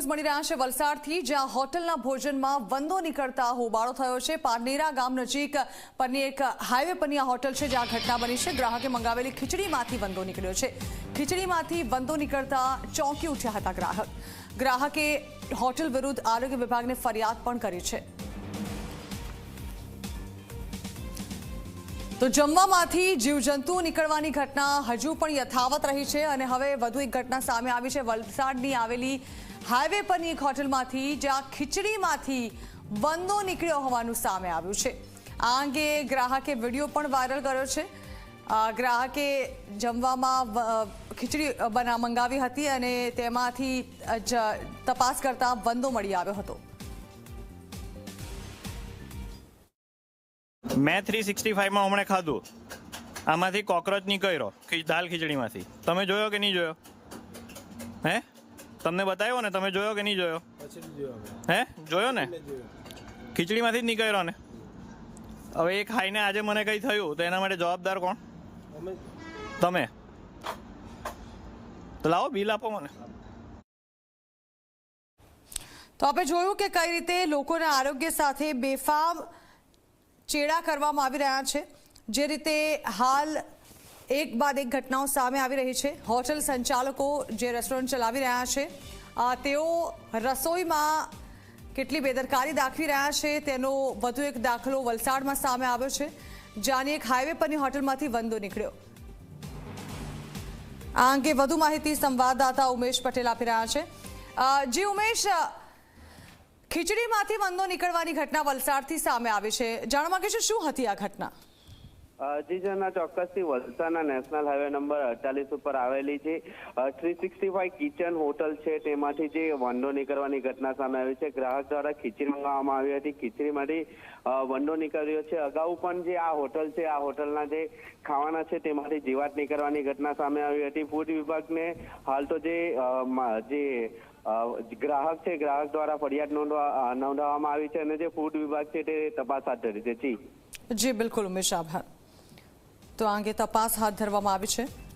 News મળી રહ્યા છે વલસાડથી, જ્યાં હોટલના ભોજનમાં વંદો નીકળતા હોબાળો થયો છે. પારનેરા ગામ નજીક પરની એક હાઈવે પરની આ હોટલ છે, જ્યાં ઘટના બની છે. ગ્રાહકે મંગાવેલી ખીચડીમાંથી વંદો નીકળ્યો છે. ખીચડીમાંથી વંદો નીકળતા ચોંકી ઉઠ્યા હતા ગ્રાહક. ગ્રાહકે હોટલ વિરુદ્ધ આરોગ્ય વિભાગને ફરિયાદ પણ કરી છે. તો જમવામાંથી જીવજંતુ નીકળવાની ઘટના હજુ પણ યથાવત રહી છે અને હવે વધુ એક ઘટના સામે આવી છે. વલસાડની આવેલી હાઈવે પરની એક હોટલમાંથી જ્યાં ખીચડીમાંથી વંદો નીકળ્યો હોવાનું સામે આવ્યું છે. આ અંગે ગ્રાહકે વીડિયો પણ વાયરલ કર્યો છે. ગ્રાહકે જમવામાં ખીચડી બના, મંગાવી હતી અને તેમાંથી તપાસ કરતા વંદો મળી આવ્યો હતો. મેં થ્રી સિક્સટી ફાઈવમાં હમણાં ખાધું. આમાંથી કોકરોચ નીકળ્યો દાલ ખીચડીમાંથી. તમે જોયો કે નહીં જોયો? હે? તમને બતાવ્યો ને, તમે જોયો કે નહીં જોયો? હે? જોયો ને? ખીચડીમાંથી જ નીકળ્યો ને? હવે એ ખાઈને આજે મને કંઈ થયું, તો એના માટે જવાબદાર કોણ? તમે. તો લાવો બિલ આપો મને. તો આપણે જોયું કે કઈ રીતે લોકોના આરોગ્ય સાથે બેફામ ચેડા કરવામાં આવી રહ્યા છે. જે રીતે હાલ એક બાદ એક ઘટનાઓ સામે આવી રહી છે. હોટલ સંચાલકો જે રેસ્ટોરન્ટ ચલાવી રહ્યા છે તેઓ રસોઈમાં કેટલી બેદરકારી દાખવી રહ્યા છે, તેનો વધુ એક દાખલો વલસાડમાં સામે આવ્યો છે. જ્યાંની એક હાઈવે પરની હોટલમાંથી વંદો નીકળ્યો. આ અંગે વધુ માહિતી સંવાદદાતા ઉમેશ પટેલ આપી રહ્યા છે. જી ઉમેશ ખીચડીમાંથી વંદો નીકળવાની ઘટના વલસાડથી સામે આવી છે. જાણવા માંગે છે શું હતી આ ઘટના? અ, જી જના ચોક્કસથી વલસાડના નેશનલ હાઈવે નંબર અડતાલીસ ઉપર આવેલી છે three sixty five kitchen hotel છે તેમાંથી જે વંડો નીકળવાની ઘટના સામે આવી છે. ગ્રાહક દ્વારા ખીચડી મંગાવવામાં આવી હતી. ખીચડીમાંથી વંડો નીકળ્યો છે. અગાઉ પણ જે આ હોટલ છે આ હોટલના જે ખાવાના છે તેમાંથી જીવાત નીકળવાની ઘટના સામે આવી હતી. ફૂડ વિભાગને હાલ તો જે ગ્રાહક છે, ગ્રાહક દ્વારા ફરિયાદ નોંધવા નોંધાવવામાં આવી છે અને જે ફૂડ વિભાગ છે તે તપાસ હાથ ધરી છે. જી. જી, બિલકુલ, ઉમેશ આભાર. તો આ અંગે તપાસ હાથ ધરવામાં આવી છે.